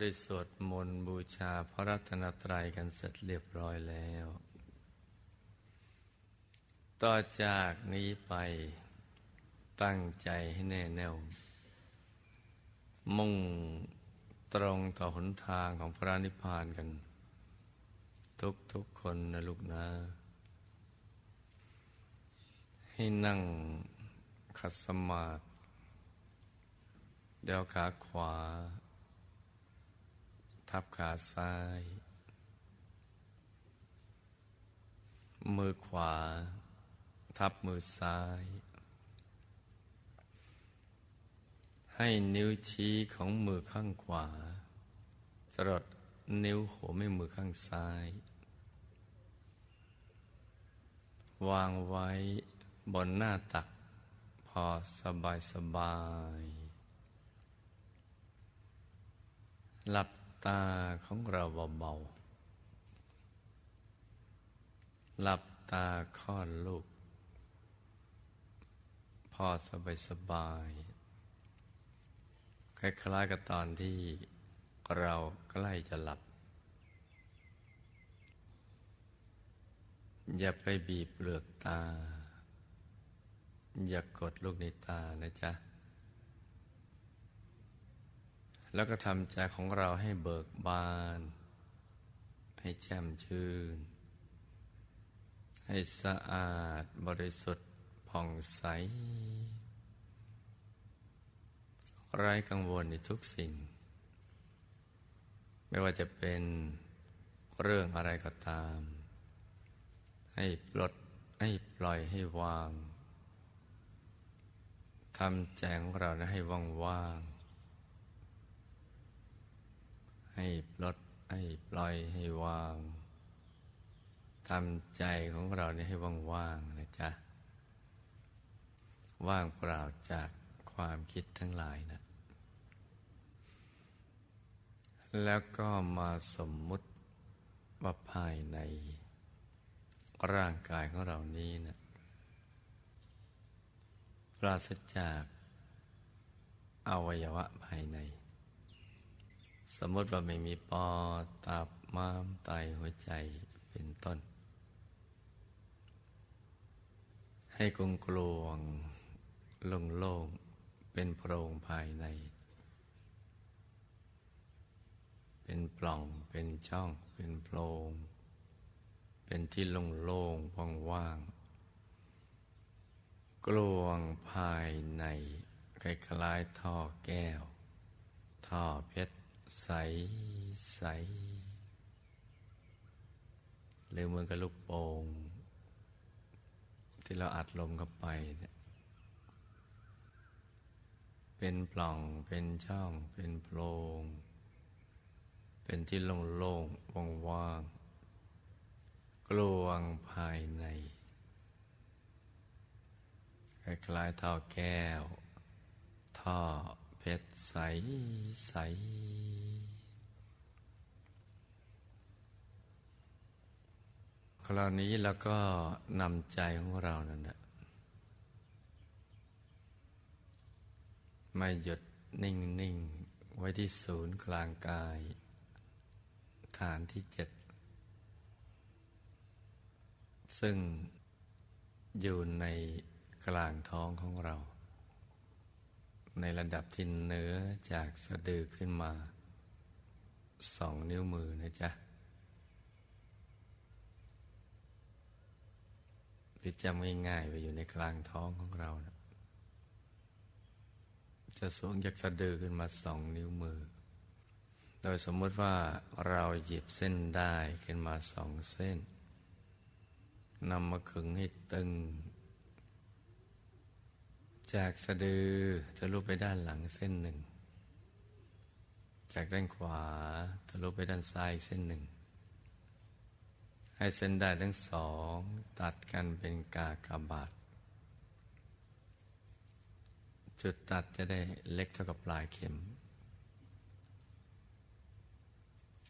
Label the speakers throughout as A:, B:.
A: ได้สวดมนต์บูชาพระรัตนตรัยกันเสร็จเรียบร้อยแล้ว ต่อจากนี้ไปตั้งใจให้แน่แน่ว มุ่งตรงต่อหนทางของพระนิพพานกัน ทุกทุกคนนะลูกนะ ให้นั่งขัดสมาธิเดี๋ยวขาขวา ทับขาซ้าย มือขวา ทับมือซ้าย ให้นิ้วชี้ของมือข้างขวาจรดนิ้วหัวแม่มือข้างซ้าย วางไว้บนหน้าตัก พอสบายสบายหลับ ตาของเราเบาๆ หลับตาคลอดลูก พอสบายสบายคล้ายๆกับตอนที่เราใกล้จะหลับ อย่าไปบีบเปลือกตา อย่ากดลูกในตานะจ๊ะ แล้วก็ทำใจของเราให้เบิกบาน ให้แจ่มชื่น ให้สะอาดบริสุทธิ์ผ่องใส ไร้กังวลในทุกสิ่ง ไม่ว่าจะเป็นเรื่องอะไรก็ตาม ให้ปลดให้ปล่อยให้วางทำใจของเราให้ว่างว่าง ให้ปลดให้ปล่อยให้วางทำใจของเราเนี่ยให้ว่างๆนะจ๊ะ ว่างเปล่าจากความคิดทั้งหลายนะ แล้วก็มาสมมุติว่าภายในร่างกายของเรานี้นะปราศจากอวัยวะภายใน สมมติว่าไม่มีปอดตับม้ามไตหัวใจเป็นต้น ให้กลงกลวงโล่งโล่งเป็นโพรงภายใน เป็นปล่องเป็นช่อง เป็นโพรง เป็นที่โล่งโล่งว่างว่างกลวงภายในคล้ายๆท่อแก้ว ท่อเพชร ใสใสหรือเหมือนกับลูกโป่งที่เราอัดลมเข้าไปเนี่ยเป็นปล่องเป็นช่อง เป็นโพรงเป็นที่โล่งๆว่างๆกลวงภายในคล้ายๆท่อแก้ว ท่อ เพชรใสใสคราวนี้แล้วก็นำใจของเรานั่นแหละไม่หยุดนิ่งนิ่งไว้ที่ศูนย์กลางกาย ฐานที่เจ็ด ซึ่งอยู่ในกลางท้องของเรา ในระดับที่เนื้อจากสะดือขึ้นมาสองนิ้วมือนะจ๊ะหรือจำง่ายๆไปอยู่ในกลางท้องของเรานะจะสูงจากสะดือขึ้นมาสองนิ้วมือ โดยสมมติว่าเราหยิบเส้นได้ขึ้นมาสองเส้นนำมาขึงให้ตึง จากสะดือทะลุไปด้านหลังเส้นหนึ่ง จากด้านขวาทะลุไปด้านซ้ายเส้นหนึ่ง ให้เส้นได้ทั้งสองตัดกันเป็นกากบาท จุดตัดจะได้เล็กเท่ากับปลายเข็ม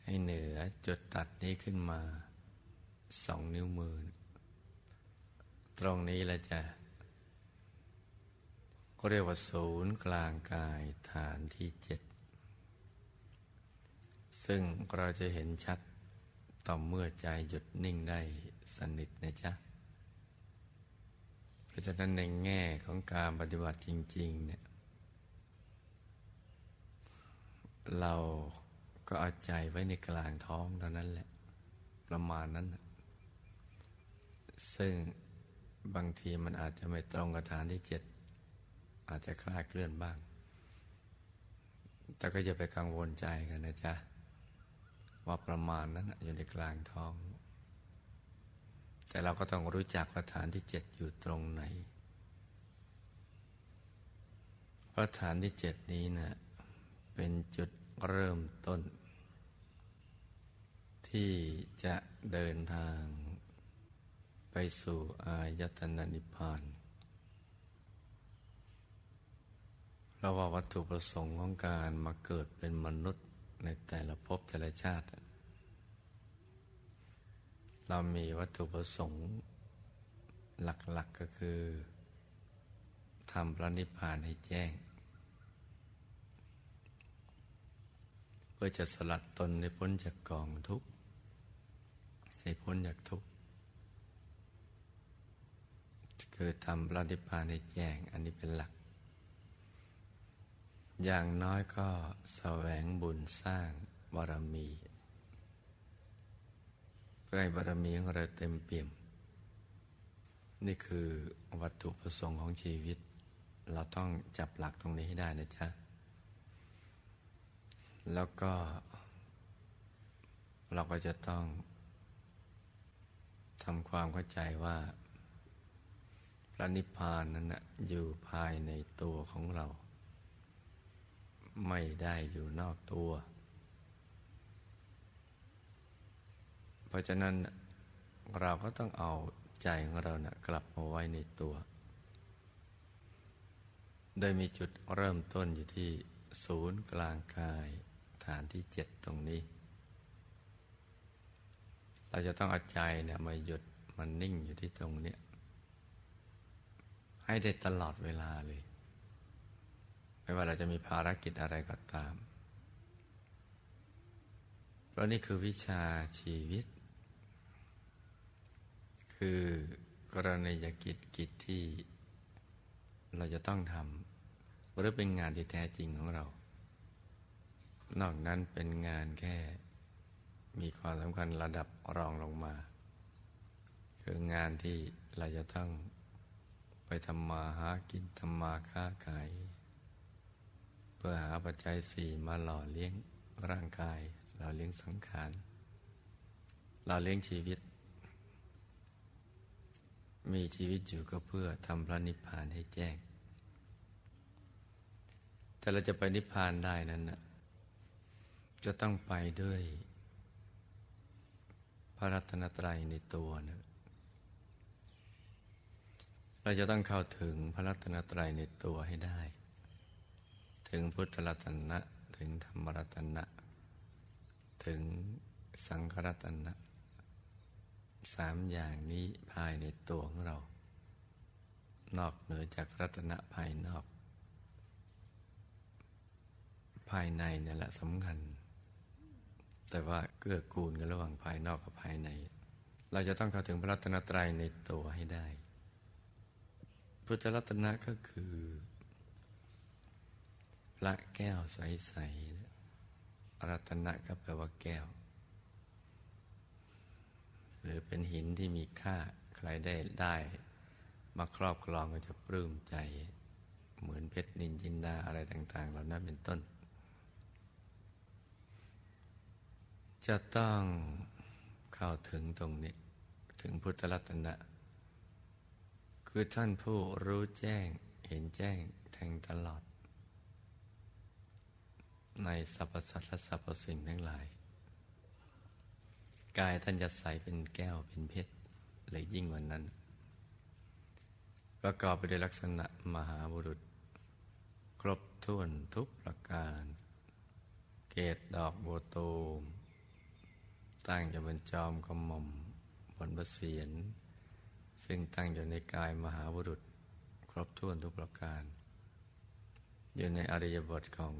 A: ให้เหนือจุดตัดนี้ขึ้นมาสองนิ้วมือ ตรงนี้เราจะ เรียกว่าศูนย์กลางกายฐานที่เจ็ดซึ่งเราจะเห็นชัดต่อเมื่อใจหยุดนิ่งได้สนิทนะจ๊ะ เพราะฉะนั้นในแง่ของการปฏิบัติจริง ๆ เนี่ย เราก็เอาใจไว้ในกลางท้องเท่านั้นแหละ ประมาณนั้น ซึ่งบางทีมันอาจจะไม่ตรงกับฐานที่เจ็ด อาจจะคลาดเคลื่อนบ้าง แต่ก็อย่าไปกังวลใจกันนะจ๊ะ ว่าประมาณนั้นอยู่ในกลางท้อง แต่เราก็ต้องรู้จักว่าฐานที่เจ็ดอยู่ตรงไหนพระฐานที่เจ็ดนี้น่ะเป็นจุดเริ่มต้น ที่จะเดินทางไปสู่อายตนะนิพพาน ราว่าวัตถุประสงค์ของการมาเกิดเป็นมนุษย์ในแต่ละภพแต่ละชาติ เรามีวัตถุประสงค์หลักๆกก็คือทำพระนิพพานให้แจ้ง เพื่อจะสลัดตนให้พ้นจากกองทุกข์ให้พ้นจากทุกข์คือทำพระนิพพานให้แจ้ง อันนี้เป็นหลัก อย่างน้อยก็แสวงบุญสร้างบารมี เพื่อให้บารมีของเราเต็มเปี่ยม นี่คือวัตถุประสงค์ของชีวิต เราต้องจับหลักตรงนี้ให้ได้นะจ๊ะ แล้วก็ เราก็จะต้องทำความเข้าใจว่าพระนิพพานนั้นนะอยู่ภายในตัวของเรา ไม่ได้อยู่นอกตัว เพราะฉะนั้นเราก็ต้องเอาใจของเรานะ่กลับมาไว้ในตัว โดยมีจุดเริ่มต้นอยู่ที่ศูนย์กลางกายฐานที่เจ็ดตรงนี้ เราจะต้องเอาใจเนี่ยมาหยุดมันนิ่งอยู่ที่ตรงนี้ให้ได้ตลอดเวลาเลย ไม่ว่าเราจะมีภารกิจอะไรก็ตาม เพราะนี่คือวิชาชีวิต คือกรณียกิจกิจที่เราจะต้องทำหรือเป็นงานที่แท้จริงของเรา นอกนั้นเป็นงานแค่มีความสำคัญระดับรองลงมา คืองานที่เราจะต้องไปทำมาหากินทำมาค้าขาย พื่อหาปัจจัยสี่มาหล่อเลี้ยงร่างกาย หล่อเลี้ยงสังขาร หล่อเลี้ยงชีวิต มีชีวิตอยู่ก็เพื่อทำพระนิพพานให้แจ้ง แต่เราจะไปนิพพานได้นั้นนะจะต้องไปด้วย พระรัตนตรัยในตัวนะเราจะต้องเข้าถึงพระรัตนตรัยในตัวให้ได้ ถึงพุทธรัตนะ ถึงธรรมรัตนะ ถึงสังฆรัตนะสามอย่างนี้ภายในตัวของเรา นอกเหนือจากรัตนะภายนอก ภายในนี่แหละสำคัญ แต่ว่าเกื้อกูลกันระหว่างภายนอกกับภายใน เราจะต้องเข้าถึงพระรัตนตรัยในตัวให้ได้ พุทธรัตนะก็คือ ระแก้วใสๆรัตนะก็แปลว่าแก้ว หรือเป็นหินที่มีค่าใครได้ได้ มาครอบครองก็จะปลื้มใจ เหมือนเพชรนินจินดาอะไรต่าง ๆ เหล่านั้นเป็นต้น จะต้องเข้าถึงตรงนี้ ถึงพุทธรัตนะ คือท่านผู้รู้แจ้งเห็นแจ้งแทงตลอด ในสรรพสัตว์และสรรพสิ่งทั้งหลาย กายท่านจะใสเป็นแก้วเป็นเพชรหรือยิ่งกว่านั้น ประกอบไปด้วยลักษณะมหาบุรุษ ครบถ้วนทุกประการ เกตดอกโบตูม ตั้งอยู่บนจอมกระหม่อมบนบเสียน ซึ่งตั้งอยู่ในกายมหาบุรุษ ครบถ้วนทุกประการ อยู่ในอริยบทของ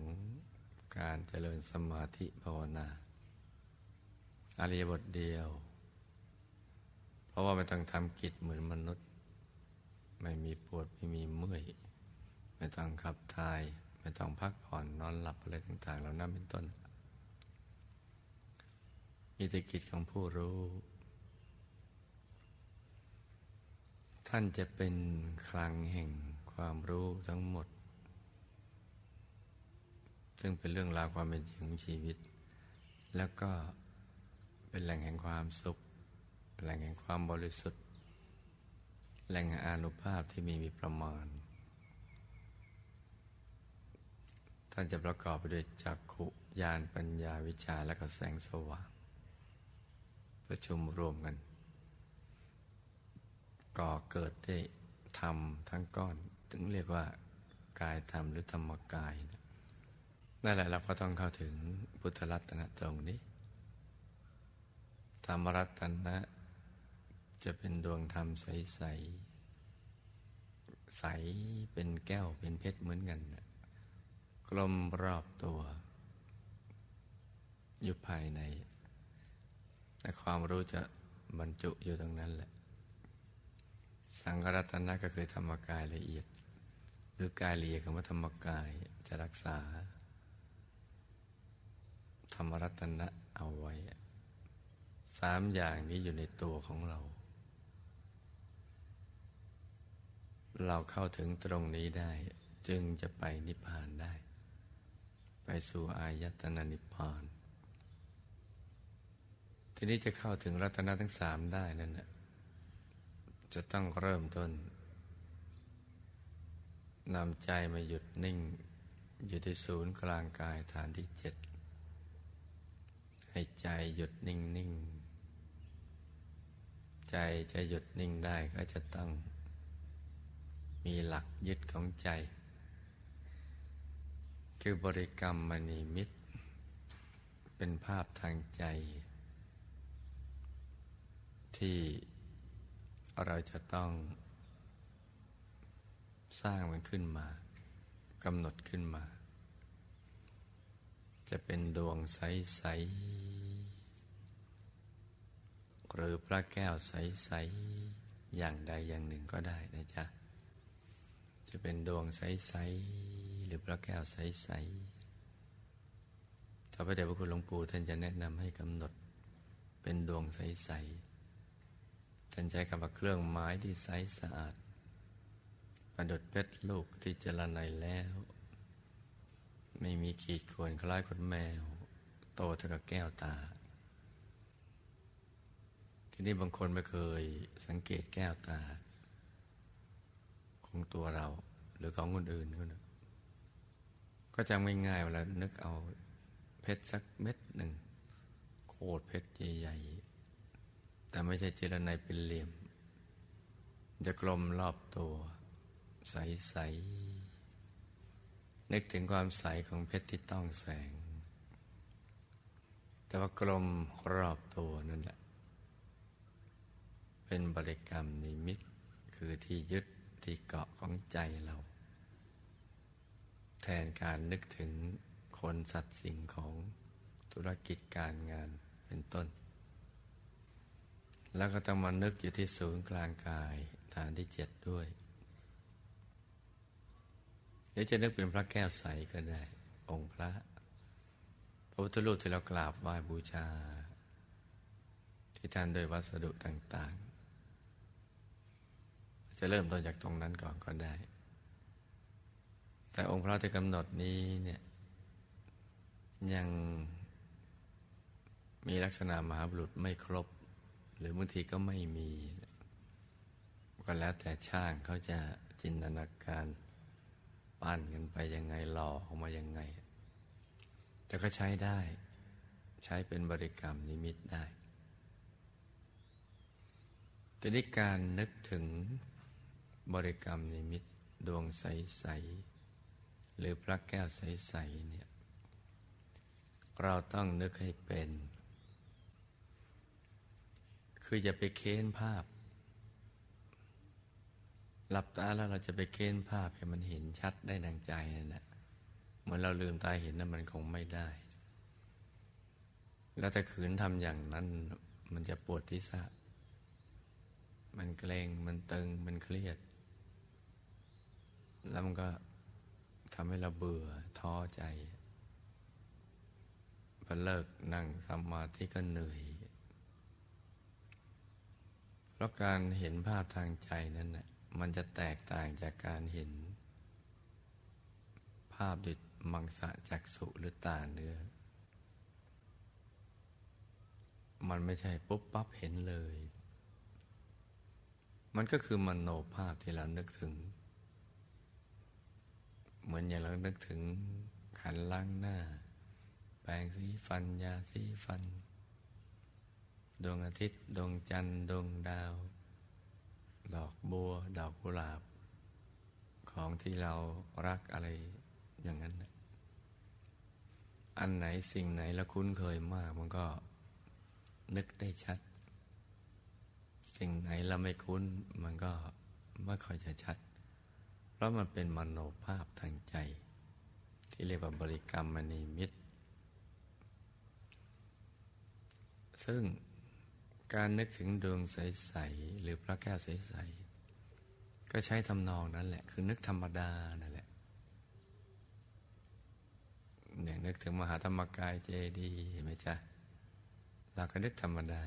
A: การเจริญสมาธิภาวนาอริยบทเดียว เพราะว่าไม่ต้องทำกิจเหมือนมนุษย์ ไม่มีปวดไม่มีเมื่อย ไม่ต้องขับถ่าย ไม่ต้องพักผ่อนนอนหลับอะไรต่าง ๆ เหล่านั้นเป็นต้น มีแต่กิจของผู้รู้ ท่านจะเป็นคลังแห่งความรู้ทั้งหมด ซึ่งเป็นเรื่องราวความเป็นจริงของชีวิต แล้วก็เป็นแหล่งแห่งความสุข แหล่งแห่งความบริสุทธิ์ แหล่งแห่งอานุภาพที่มีมีประมาณ ท่านจะประกอบไปด้วยจักขุญาณปัญญาวิชาและก็แสงสว่าง ประชุมรวมกัน ก่อเกิดได้ธรรมทั้งก้อน ถึงเรียกว่ากายธรรมหรือธรรมกายนะ นั่นแหละเราก็ต้องเข้าถึงพุทธรัตนะตรงนี้ ธรรมรัตนะจะเป็นดวงธรรมใสใสใสเป็นแก้วเป็นเพชรเหมือนกันกลมรอบตัว อยู่ภายใน แต่ความรู้จะบรรจุอยู่ตรงนั้นแหละ สังฆรัตนะก็คือธรรมกายละเอียด หรือกายละเอียดของธรรมกายจะรักษา ธรรมรัตนะเอาไว้ สามอย่างนี้อยู่ในตัวของเรา เราเข้าถึงตรงนี้ได้ จึงจะไปนิพพานได้ ไปสู่อายตนะนิพพาน ทีนี้จะเข้าถึงรัตนะทั้งสามได้นั่นแหละจะต้องเริ่มต้นนำใจมาหยุดนิ่ง อยู่ที่ศูนย์กลางกายฐานที่เจ็ด ให้ใจหยุดนิ่งนิ่งใจจะหยุดนิ่งได้ก็จะต้อง มีหลักยึดของใจ คือบริกรรมมณีมิตร เป็นภาพทางใจ ที่เราจะต้อง สร้างมันขึ้นมากำหนดขึ้นมา จะเป็นดวงใส ๆ หรือพระแก้วใส ๆ อย่างใดอย่างหนึ่งก็ได้นะจ๊ะ จะเป็นดวงใส ๆ หรือพระแก้วใส ๆ ถ้าพระเดชพระคุณหลวงปู่ท่านจะแนะนำให้กำหนดเป็นดวงใส ๆ ท่านใช้คำว่าเครื่องไม้ที่ใสสะอาดประดุดเพชรลูกที่เจรไนแล้ว ไม่มีขีดข่วนคล้ายคนแมว โตเท่ากับแก้วตา ทีนี้บางคนไม่เคยสังเกตแก้วตา ของตัวเรา หรือของคนอื่นก็นะก็จำง่ายๆเวลานึกเอาเพชรสักเม็ดหนึ่ง โคตรเพชรใหญ่ๆ แต่ไม่ใช่เจรไนเป็นเหลี่ยม จะกลมรอบตัว ใสๆ นึกถึงความใสของเพชรที่ต้องแสง แต่ว่ากลมรอบตัวนั่นแหละ เป็นบริกรรมนิมิตคือที่ยึดที่เกาะของใจเรา แทนการนึกถึงคนสัตว์สิ่งของธุรกิจการงานเป็นต้น แล้วก็ต้องมานึกอยู่ที่ศูนย์กลางกายฐานที่เจ็ดด้วย หรือจะนึกเป็นพระแก้วใสก็ได้ องค์พระพระพุทธรูปที่เรากราบไหว้บูชา ที่ท่านด้วยวัสดุต่าง ๆ จะเริ่มต้นจากตรงนั้นก่อนก็ได้ แต่องค์พระที่กำหนดนี้เนี่ยยังมีลักษณะมหาบุรุษไม่ครบ หรือบางทีก็ไม่มี ก็แล้วแต่ช่างเขาจะจินตนาการ ปั้นกันไปยังไงหล่อออกมายังไง แต่ก็ใช้ได้ ใช้เป็นบริกรรมนิมิตได้แต่ในการนึกถึงบริกรรมนิมิตดวงใส ๆ หรือพระแก้วใส ๆ เนี่ย เราต้องนึกให้เป็น คืออย่าไปเค้นภาพ หลับตาแล้วเราจะไปเค้นภาพให้มันเห็นชัดได้ดังใจนั่นแหละเหมือนเราลืมตาเห็นนั่นมันคงไม่ได้ แล้วถ้าขืนทำอย่างนั้น มันจะปวดที่สะมันเกรงมันตึงมันเครียด แล้วมันก็ทำให้เราเบื่อท้อใจพอเลิกนั่งสมาธิก็เหนื่อยเพราะการเห็นภาพทางใจนั้นน่ะ มันจะแตกต่างจากการเห็น ภาพด้วยมังสะจักสุหรือตาเนื้อ มันไม่ใช่ปุ๊บปั๊บเห็นเลย มันก็คือมโนภาพที่เรานึกถึง เหมือนอย่างเรานึกถึงขันล้างหน้า แปรงสีฟันยาสีฟัน ดวงอาทิตย์ ดวงจันทร์ ดวงดาว ดอกบัว ดอกกุหลาบ ของที่เรารักอะไรอย่างนั้น อันไหนสิ่งไหนเราคุ้นเคยมาก มันก็นึกได้ชัด สิ่งไหนเราไม่คุ้น มันก็ไม่ค่อยจะชัด เพราะมันเป็นมโนภาพทางใจ ที่เรียกว่าบริกรรมมณีมิตร ซึ่ง การนึกถึงดวงใส ๆ หรือพระแก้วใส ๆ ก็ใช้ทำนองนั้นแหละ คือนึกธรรมดานั่นแหละอย่างนึกถึงมหาธรรมกายเจดีย์เห็นไหมจ๊ะเราก็นึกธรรมดา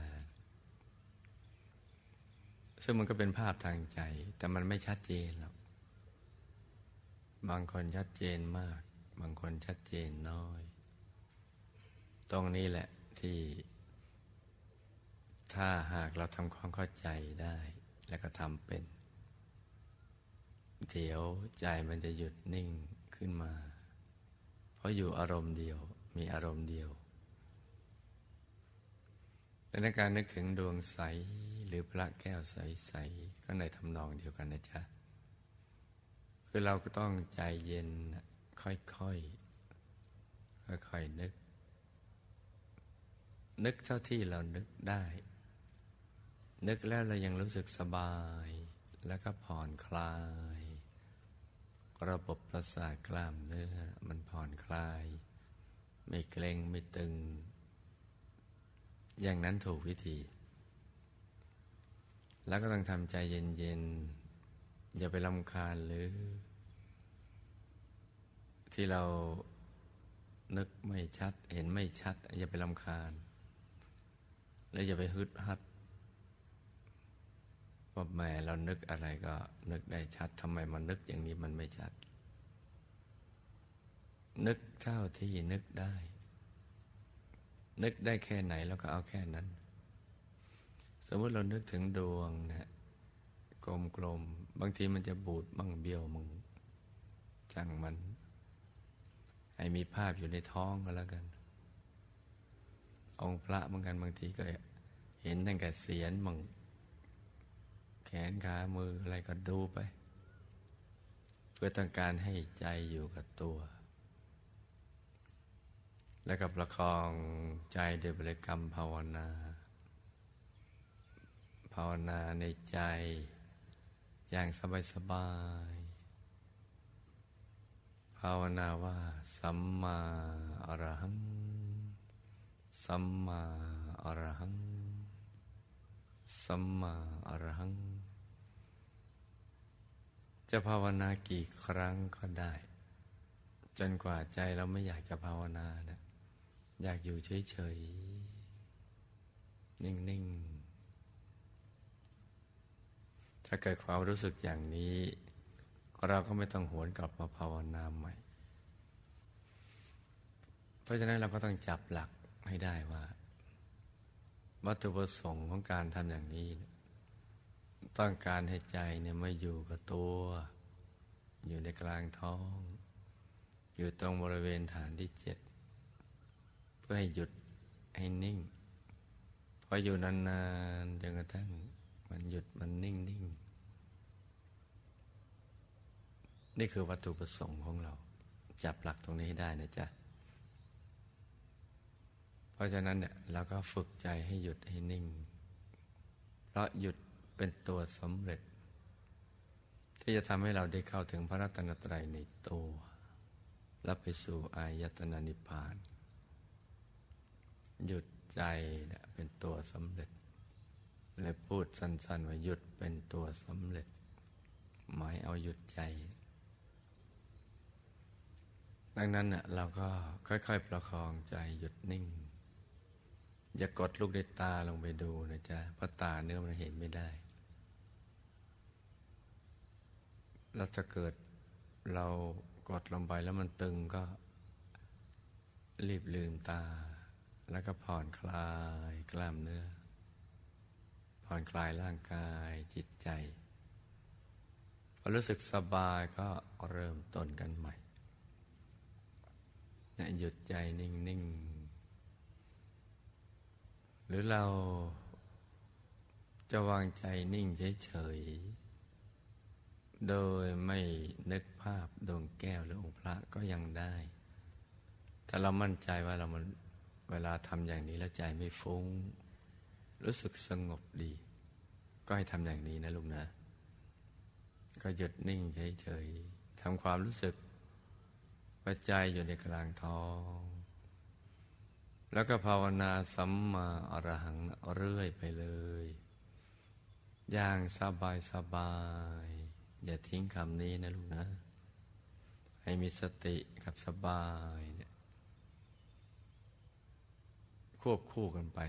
A: ซึ่งมันก็เป็นภาพทางใจ แต่มันไม่ชัดเจนหรอกบางคนชัดเจนมาก บางคนชัดเจนน้อย ตรงนี้แหละที่ ถ้าหากเราทำความเข้าใจได้ แล้วก็ทำเป็น เดี๋ยวใจมันจะหยุดนิ่งขึ้นมา เพราะอยู่อารมณ์เดียว มีอารมณ์เดียวแต่ในการนึกถึงดวงใสหรือพระแก้วใสๆก็ในทำนองเดียวกันนะจ๊ะ คือเราก็ต้องใจเย็นค่อยๆค่อยๆนึก นึกเท่าที่เรานึกได้ นึกแล้วเรายังรู้สึกสบาย แล้วก็ผ่อนคลาย ระบบประสาทกล้ามเนื้อมันผ่อนคลาย ไม่เกร็งไม่ตึง อย่างนั้นถูกวิธี แล้วก็ต้องทำใจเย็นๆ อย่าไปลำคาญหรือ ที่เรานึกไม่ชัด เห็นไม่ชัด อย่าไปลำคาญ แล้วอย่าไปฮึดฮัด ว่าแม่เรานึกอะไรก็นึกได้ชัดทำไมมันนึกอย่างนี้มันไม่ชัด นึกเท่าที่นึกได้ นึกได้แค่ไหนแล้วก็เอาแค่นั้น สมมติเรานึกถึงดวงนะกลมๆบางทีมันจะบูดมั่งเบี้ยวมั่งจังมัน ให้มีภาพอยู่ในท้องก็แล้วกัน องค์พระเหมือนกันบางทีก็เห็นตั้งแต่เสียนมั่ง แขนขามืออะไรก็ดูไป เพื่อต้องการให้ใจอยู่กับตัว แล้วกับประคองใจด้วยบริกรรมภาวนา ภาวนาในใจอย่างสบายสบายภาวนาว่าสัมมาอรหัง สัมมาอรหัง สัมมาอรหัง จะภาวนากี่ครั้งก็ได้ จนกว่าใจเราไม่อยากจะภาวนานะอยากอยู่เฉยๆ นิ่งๆ ถ้าเกิดความรู้สึกอย่างนี้ เราก็ไม่ต้องหวนกลับมาภาวนาใหม่ เพราะฉะนั้นเราก็ต้องจับหลักให้ได้ว่า วัตถุประสงค์ของการทำอย่างนี้ ต้องการให้ใจเนี่ยไม่อยู่กับตัว อยู่ในกลางท้อง อยู่ตรงบริเวณฐานที่เจ็ด เพื่อให้หยุดให้นิ่ง พออยู่นานๆจนกระทั่งมันหยุดมันนิ่งนิ่งนี่คือวัตถุประสงค์ของเรา จับหลักตรงนี้ให้ได้นะจ๊ะ เพราะฉะนั้นเนี่ยเราก็ฝึกใจให้หยุดให้นิ่ง เพราะหยุด เป็นตัวสำเร็จ ที่จะทำให้เราได้เข้าถึงพระรัตนตรัยในตัวและไปสู่อายตนะนิพพาน หยุดใจเนี่ยเป็นตัวสำเร็จ และพูดสั้นๆว่าหยุดเป็นตัวสำเร็จ หมายเอาหยุดใจ ดังนั้นเน่ะเราก็ค่อยๆประคองใจหยุดนิ่ง อย่ากดลูกในตาลงไปดูนะจ๊ะเพราะตาเนื้อมันเห็นไม่ได้ เราจะเกิดเรากดลงไปแล้วมันตึงก็รีบลืมตา แล้วก็ผ่อนคลายกล้ามเนื้อ ผ่อนคลายร่างกายจิตใจพอรู้สึกสบายก็เริ่มต้นกันใหม่นะหยุดใจนิ่ง ๆ หรือเราจะวางใจนิ่งเฉยๆ โดยไม่นึกภาพดวงแก้วหรือองค์พระก็ยังได้ ถ้าเรามั่นใจว่าเรามันเวลาทำอย่างนี้แล้วใจไม่ฟุง้ง รู้สึกสงบดี ก็ให้ทำอย่างนี้นะลูกนะ ก็หยุดนิ่งเฉยๆทำความรู้สึกปัจจัยอยู่ในกลางท้อง แล้วก็ภาวนาสัมมาอรหังเรื่อยไปเลย อย่างสบายสบาย อย่าทิ้งคำนี้นะลูกนะ ให้มีสติกับสบายเนี่ยควบคู่กันไป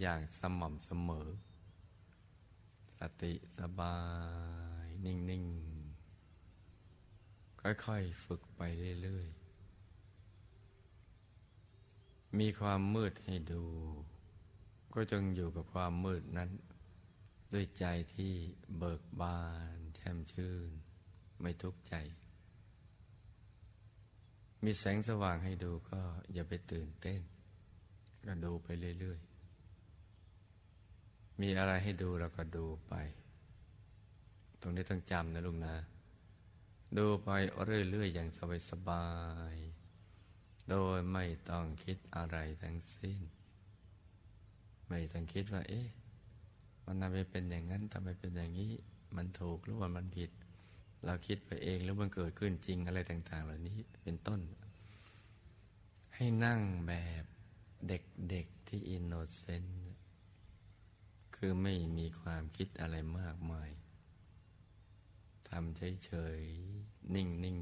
A: อย่างสม่ำเสมอ สติสบาย นิ่ง ๆ ค่อยๆ ฝึกไปเรื่อย ๆ มีความมืดให้ดู ก็จงอยู่กับความมืดนั้น ด้วยใจที่เบิกบาน ช่มชื่น ไม่ทุกข์ใจ มีแสงสว่างให้ดูก็อย่าไปตื่นเต้น ก็ดูไปเรื่อย ๆ มีอะไรให้ดูเราก็ดูไป ตรงนี้ต้องจำนะลุงนะ ดูไปเรื่อย ๆ อย่างสบายๆ โดยไม่ต้องคิดอะไรทั้งสิ้น ไม่ต้องคิดว่า เอ๊ะมันทำไมเป็นอย่างนั้นทำไมเป็นอย่างนี้ มันถูกหรือว่ามันผิด เราคิดไปเองหรือมันเกิดขึ้นจริงอะไรต่าง ๆ เหล่านี้เป็นต้น ให้นั่งแบบเด็กๆที่อินโนเซนต์คือไม่มีความคิดอะไรมากมายทำเฉยๆ นิ่ง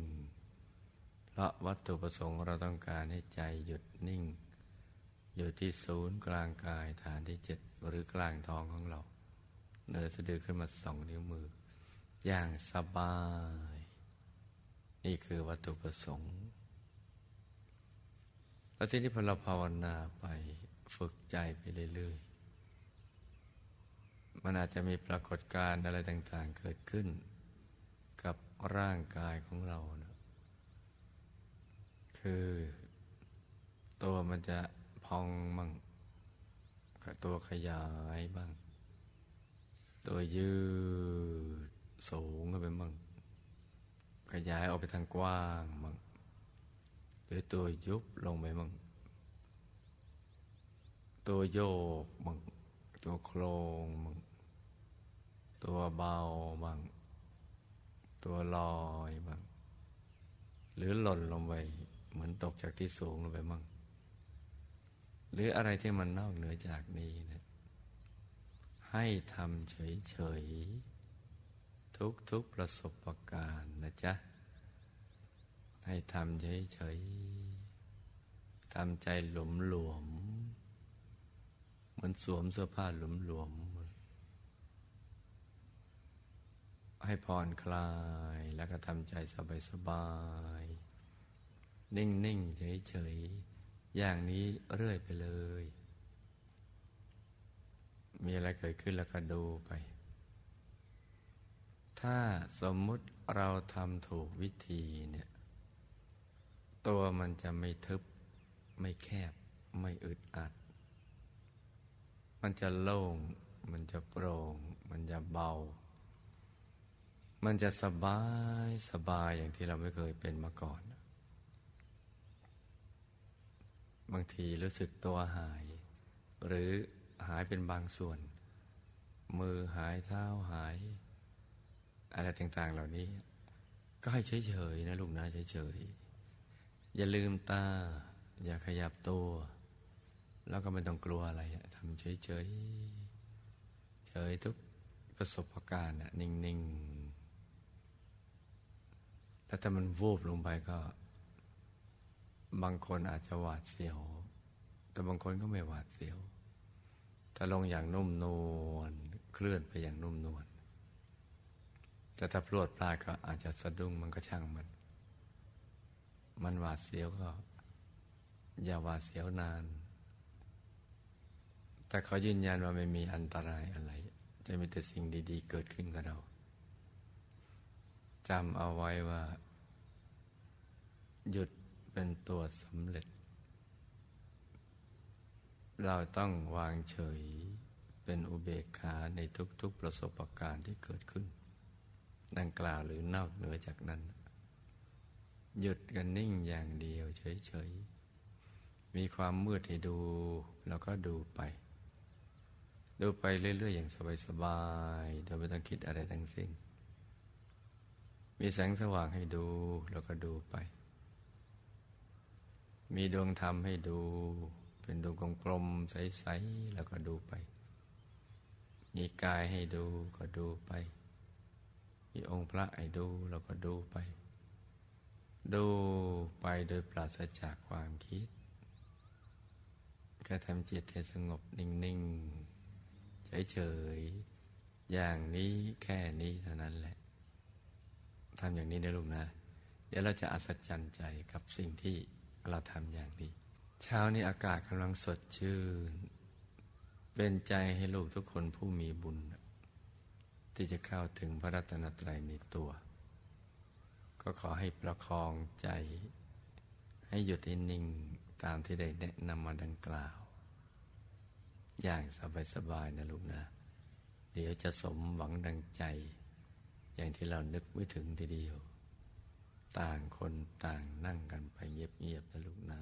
A: ๆ เพราะวัตถุประสงค์เราต้องการให้ใจหยุดนิ่ง อยู่ที่ศูนย์กลางกายฐานที่เจ็ดหรือกลางท้องของเรา เนื้อสะดือขึ้นมาสองนิ้วมือ อย่างสบาย นี่คือวัตถุประสงค์แล้วทีนี้พอเราภาวนาไปฝึกใจไปเรื่อยๆ มันอาจจะมีปรากฏการณ์อะไรต่าง ๆ เกิดขึ้น กับร่างกายของเรานะคือตัวมันจะพองมั่งตัวขยายบ้าง ตัวยืดสูงขึ้นไปมั่งขยายออกไปทางกว้างมั่งหรือตัวยุบลงไปมั่งตัวโยกมั่งตัวโครงมั่งตัวเบาบ้างตัวลอยบ้างหรือหล่นลงไปเหมือนตกจากที่สูงลงไปมั่งหรืออะไรที่มันนอกเหนือจากนี้นะ ให้ทำเฉยๆ ทุกๆประสบการณ์นะจ๊ะ ให้ทำเฉยๆทำใจหลวมหลวมเหมือนสวมเสื้อผ้าหลวมหลวม ให้ผ่อนคลายแล้วก็ทำใจสบายๆ นิ่งๆ เฉยๆ อย่างนี้เรื่อยไปเลย มีอะไรเกิดขึ้นแล้วก็ดูไป ถ้าสมมุติเราทำถูกวิธีเนี่ย ตัวมันจะไม่ทึบ ไม่แคบ ไม่อึดอัด มันจะโล่ง มันจะโปร่ง มันจะเบา มันจะสบายสบายอย่างที่เราไม่เคยเป็นมาก่อน บางทีรู้สึกตัวหาย หรือ หายเป็นบางส่วน มือหายเท้าหาย อะไรต่างๆเหล่านี้ ก็ให้เฉยๆนะลูกนะเฉยๆอย่าลืมตา อย่าขยับตัว แล้วก็ไม่ต้องกลัวอะไรทำเฉยๆเฉยทุกประสบการณ์อะนิ่งๆแล้วถ้ามันวูบลงไปก็ บางคนอาจจะหวาดเสียว แต่บางคนก็ไม่หวาดเสียว ถ้าลงอย่างนุ่มนวลเคลื่อนไปอย่างนุ่มนวลแต่ถ้าพลวดพลาดก็อาจจะสะดุ้งมันก็ช่างมัน มันหวาดเสียวก็ อย่าหวาดเสียวนาน แต่เขายืนยันว่าไม่มีอันตรายอะไร จะมีแต่สิ่งดี ๆ เกิดขึ้นกับเราจำเอาไว้ว่า หยุดเป็นตัวสำเร็จ เราต้องวางเฉยเป็นอุเบกขาในทุกๆประสบการณ์ที่เกิดขึ้น ดังกล่าวหรือนอกเหนือจากนั้น หยุดกันนิ่งอย่างเดียวเฉยๆ มีความมืดให้ดูแล้วก็ดูไป ดูไปเรื่อยๆ อย่างสบายๆ โดยไม่ต้องคิดอะไรทั้งสิ้น มีแสงสว่างให้ดูแล้วก็ดูไป มีดวงธรรมให้ดู เป็นดวงกลมๆใสๆแล้วก็ดูไป มีกายให้ดูก็ดูไป มีองค์พระให้ดูแล้วก็ดูไป ดูไปโดยปราศจากความคิด ก็ทำจิตให้สงบนิ่งๆเฉยๆอย่างนี้แค่นี้เท่านั้นแหละทำอย่างนี้นะลูกนะ เดี๋ยวเราจะอัศจรรย์ใจกับสิ่งที่เราทำอย่างนี้ เช้านี้อากาศกำลังสดชื่น เป็นใจให้ลูกทุกคนผู้มีบุญ ที่จะเข้าถึงพระรัตนตรัยในตัว ก็ขอให้ประคองใจ ให้หยุดให้นิ่งตามที่ได้แนะนำมาดังกล่าว อย่างสบายๆนะลูกนะ เดี๋ยวจะสมหวังดังใจ อย่างที่เรานึกไม่ถึงทีเดียว ต่างคนต่างนั่งกันไปเงียบๆนะลูกนะ